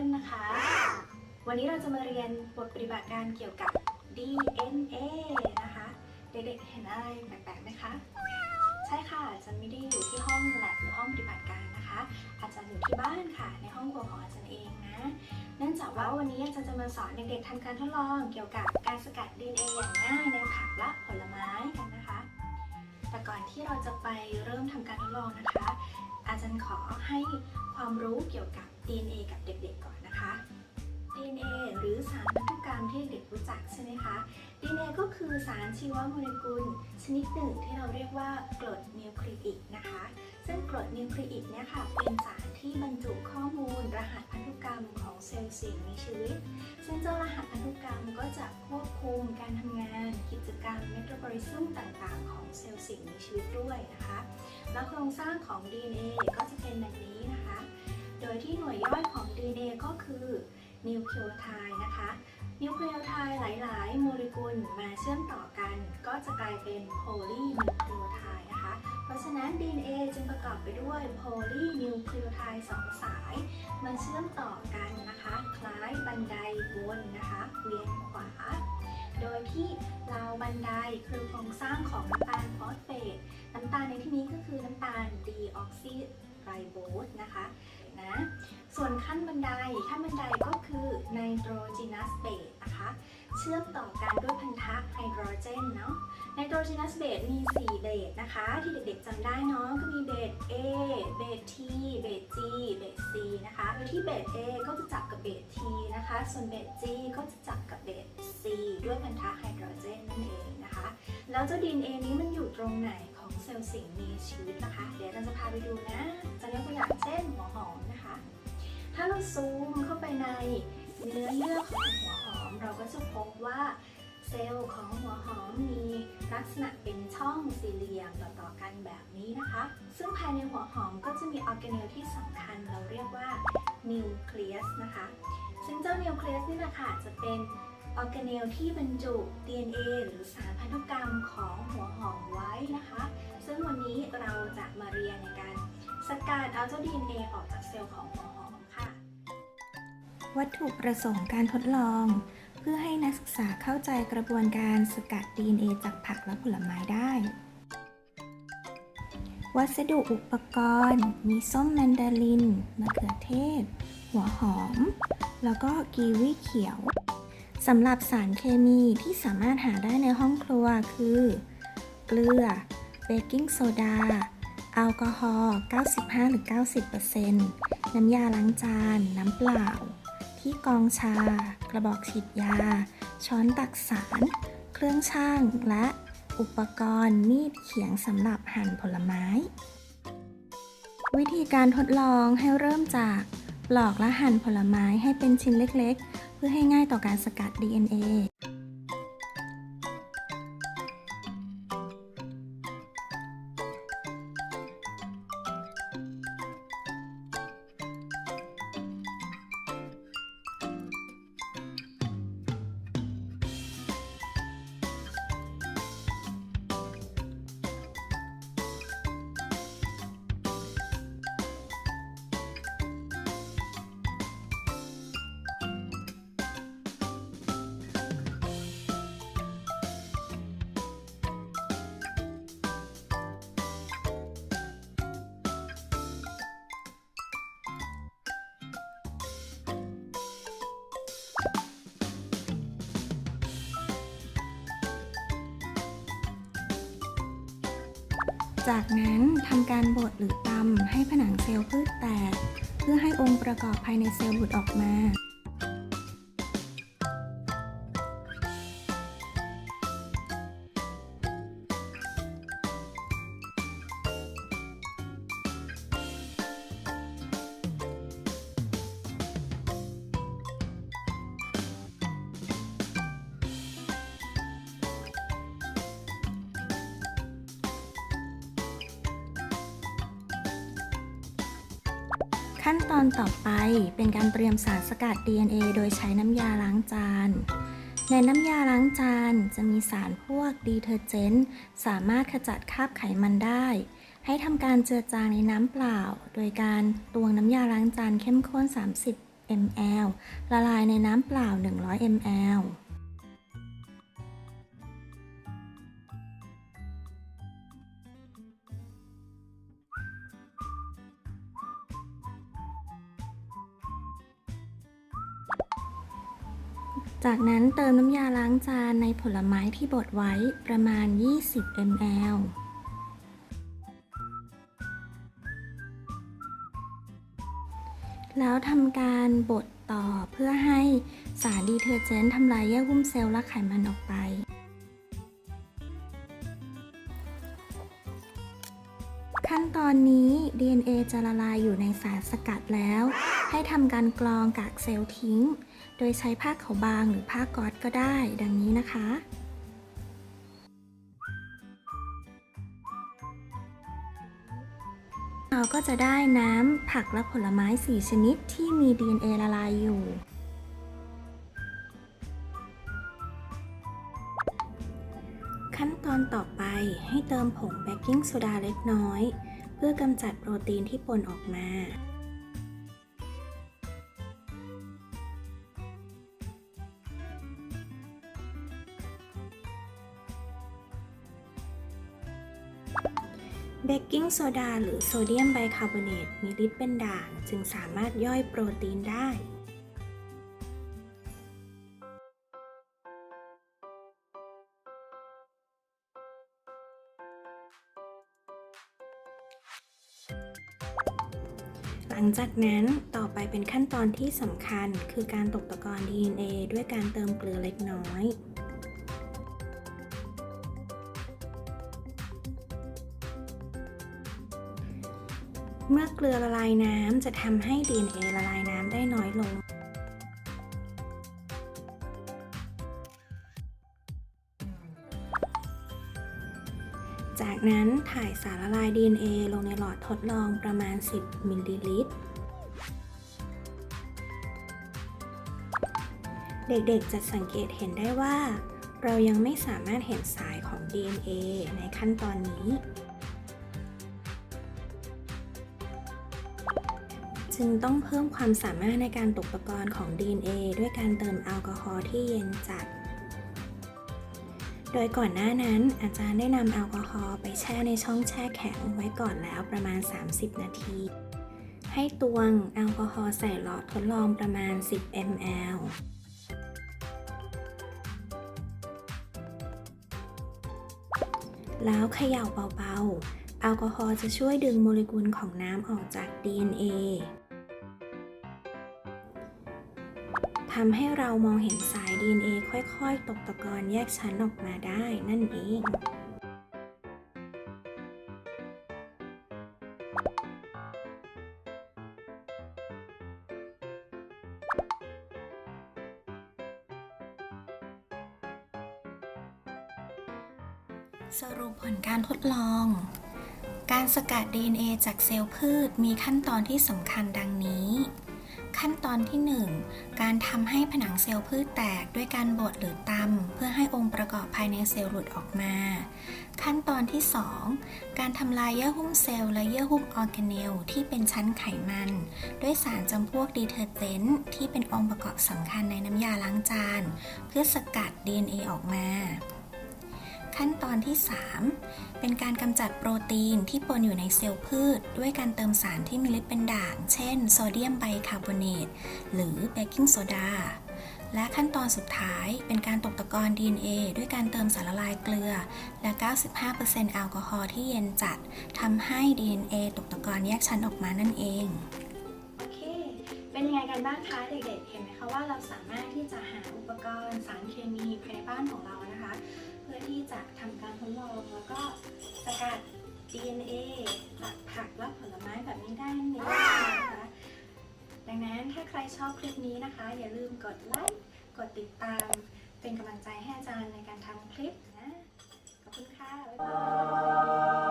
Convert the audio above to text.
ิ้ลนะคะ วันนี้เราจะมาเรียนบทปฏิบัติการเกี่ยวกับ DNA นะคะ เด็กๆเห็นอะไรแปลกๆไหมคะ ใช่ค่ะอาจารย์ไม่ได้อยู่ที่ห้องแลบหรือห้องปฏิบัติการนะคะ อาจารย์อยู่ที่บ้านค่ะ ในห้องครัวของอาจารย์เองนะเนื่องจากว่าวันนี้อาจารย์จะมาสอนเด็กๆทำการทดลองเกี่ยวกับการสกัด DNA อย่างง่ายในผักและผลไม้กันนะคะ แต่ก่อนที่เราจะไปเริ่มทำการทดลองนะคะ อาจารย์ขอให้ความรู้เกี่ยวกับ DNA กับเด็กๆก่อนนะคะ DNA หรือสารพันธุ กรรมที่เด็กรู้จักใช่ไหมคะ DNA ก็คือสารชีวโมเลกุล ชนิดหนึ่งที่เราเรียกว่ากรดนิวคลีอิกนะคะ ซึ่งกรดนิวคลีอิกเนี่ยค่ะเป็นสารที่บรรจุข้อมูล รหัสพันธุกรรมของเซลล์สิ่งมีชีวิต ซึ่งเจ้ารหัสพันธุกรรมก็จะควบคุมการทำงาน กิจกรรมเมตาบอลิซึมต่างๆ ของเซลล์สิ่งมีชีวิตด้วยนะคะ แล้วโครงสร้างของ DNA ก็จะเป็นแบบนี้นะคะ โดยที่หน่วยย่อยของ DNA ก็คือนิวคลีโอไทด์นะคะ นิวเคลีโอไทด์หลาย ๆ โมเลกุลมาเชื่อมต่อกัน ก็จะกลายเป็นโพลีนิวเคลีโอไทด์นะคะ เพราะฉะนั้น DNA จึงประกอบไปด้วยโพลีนิวเคลีโอไทด์สองสายมาเชื่อมต่อกันนะคะ คล้ายบันไดวนนะคะ เวียนขวา โดยที่ราวบันไดคือโครงสร้างของน้ำตาลฟอสเฟตน้ำตาลในที่นี้ก็คือน้ำตาลดีออกซิไรโบสนะคะ นะ ส่วนขั้นบันไดขั้นบันไดก็คือไนโตรจีนัสเบสนะคะ เชื่อมต่อกันด้วยพันธะไฮโดรเจนเนาะ ไนโตรจีนัสเบสมี 4 เบสนะคะ ที่เด็กๆจำได้เนาะก็มีเบส A เบส T เบส G เบส C นะคะโดยที่เบส A ก็จะจับกับเบส T นะคะ ส่วนเบส G ก็จะจับกับเบส C ด้วยพันธะไฮโดรเจนนั่นเองนะคะ แล้วเจ้า DNA นี้มันอยู่ตรงไหนของเซลล์สิ่งมีชีวิตนะคะ เดี๋ยวเราจะพาไปดูนะ จะยกตัวอย่างเช่นหัวหอมนะคะ ถ้าเราซูมเข้าไปในเนื้อเยื่อของหัวหอม เราก็จะพบว่า เซลล์ของหัวหอมมีลักษณะเป็นช่องสี่เหลี่ยมต่อๆกันแบบนี้นะคะ ซึ่งภายในหัวหอมก็จะมีออร์แกเนลที่สำคัญเราเรียกว่านิวเคลียสนะคะ ซึ่งเจ้านิวเคลียสนี่แหละค่ะจะเป็นออร์แกเนลที่บรรจุ DNA หรือสารพันธุกรรมของหัวหอมไว้นะคะ ซึ่งวันนี้เราจะมาเรียนในการสกัดเอาเจ้า DNA ออกจากเซลล์ของหัวหอมค่ะ วัตถุประสงค์การทดลอง เพื่อให้นักศึกษาเข้าใจกระบวนการสกัด DNA จากผักและผลไม้ได้ วัสดุอุปกรณ์ มีส้มแมนดาริน มะเขือเทศ หัวหอม แล้วก็กีวีเขียวสำหรับสารเคมีที่สามารถหาได้ในห้องครัวคือ เกลือ เบกกิ้งโซดา แอลกอฮอล์ 95-90%น้ำยาล้างจาน น้ำเปล่า ที่กองชา กระบอกฉีดยา ช้อนตักสาร เครื่องช่าง และอุปกรณ์มีดเขียงสำหรับหั่นผลไม้ วิธีการทดลองให้เริ่มจากปลอกและหั่นผลไม้ให้เป็นชิ้นเล็กๆ เพื่อให้ง่ายต่อการสกัด DNA จากนั้นทำการบดหรือตำให้ผนังเซลล์พืชแตก เพื่อให้องค์ประกอบภายในเซลล์หลุดออกมา ขั้นตอนต่อไปเป็นการเตรียมสารสกัด DNA โดยใช้น้ำยาล้างจาน ในน้ำยาล้างจานจะมีสารพวกดีเทอร์เจนต์สามารถขจัดคราบไขมันได้ ให้ทำการเจือจางในน้ำเปล่า โดยการตวงน้ำยาล้างจานเข้มข้น 30 ml ละลายในน้ำเปล่า 100 ml จากนั้นเติมน้ำยาล้างจานในผลไม้ที่บดไว้ประมาณ 20 ml แล้วทำการบดต่อเพื่อให้สารดีเทอร์เจนต์ทำลายเยื่อหุ้มเซลล์และไขมันออกไป DNA จะละลายอยู่ในสารสกัดแล้ว ให้ทำการกรองกากเซลล์ทิ้ง โดยใช้ผ้าขาวบางหรือผ้าก๊อซก็ได้ ดังนี้นะคะเราก็จะได้น้ำผักและผลไม้ 4 ชนิดที่มี DNA ละลายอยู่ ขั้นตอนต่อไปให้เติมผงเบกกิ้งโซดาเล็กน้อย พื่อกำจัดโปรตีนที่ปนออกมา เบกกิ้งโซดาหรือโซเดียมไบคาร์บอเนตมีฤทธิ์เป็นด่าง จึงสามารถย่อยโปรตีนได้ ลังจากนั้นต่อไปเป็นขั้นตอนที่สำคัญคือการตกตะกอน DNA ด้วยการเติมเกลือเล็กน้อยเมื่อเกลือละลายน้ำจะทำให้ DNA ละลายน้ำได้น้อยลง นั้นถ่ายสารละลาย DNA ลงในหลอดทดลองประมาณ 10 มิลลิลิตร เด็กๆ จะสังเกตเห็นได้ว่า เรายังไม่สามารถเห็นสายของ DNA ในขั้นตอนนี้ จึงต้องเพิ่มความสามารถในการตกตะกอนของ DNA ด้วยการเติมแอลกอฮอล์ที่เย็นจัด โดยก่อนหน้านั้นอาจารย์ได้นำแอลกอฮอล์ไปแช่ในช่องแช่แข็งไว้ก่อนแล้วประมาณ 30 นาที ให้ตวงแอลกอฮอล์ใส่หลอดทดลองประมาณ 10 ml แล้วเขย่าเบาๆ แอลกอฮอล์จะช่วยดึงโมเลกุลของน้ำออกจาก DNA ทำให้เรามองเห็นสาย DNA ค่อยๆ ตกตะกอนแยกชั้นออกมาได้นั่นเองสรุปผลการทดลอง การสกัด DNA จากเซลล์พืชมีขั้นตอนที่สำคัญดังนี้ ขั้นตอนที่ 1 การทำให้ผนังเซลล์พืชแตกด้วยการบดหรือตำเพื่อให้องค์ประกอบภายในเซลล์หลุดออกมา ขั้นตอนที่ 2 การทำลายเยื่อหุ้มเซลล์และเยื่อหุ้มออร์แกเนลที่เป็นชั้นไขมัน ด้วยสารจำพวกดีเทอร์เจนต์ที่เป็นองค์ประกอบสำคัญในน้ำยาล้างจาน เพื่อสกัด DNA ออกมา ขั้นตอนที่ 3 เป็นการกำจัดโปรตีนที่ปนอยู่ในเซลล์พืช ด้วยการเติมสารที่มีฤทธิ์เป็นด่าง เช่น โซเดียมไบคาร์บอเนต หรือเบกกิ้งโซดา และขั้นตอนสุดท้ายเป็นการตกตะกอน DNA ด้วยการเติมสารละลายเกลือ และ 95%แอลกอฮอล์ที่เย็นจัดทำให้ DNA ตกตะกอนแยกชั้นออกมานั่นเองโอเคเป็นยังไงกันบ้างคะเด็กๆ เห็นไหมคะว่าเราสามารถที่จะหาอุปกรณ์สารเคมีภายในบ้านของเรานะคะ อที่จะทำการทดลองแล้วก็สกัด DNA จากผักและผลไม้แบบนี้ได้นี่นนะคะ ดังนั้นถ้าใครชอบคลิปนี้นะคะ อย่าลืมกดไลค์ กดติดตาม เป็นกำลังใจให้อาจารย์ในการทำคลิปนะ ขอบคุณค่ะ บ๊ายบาย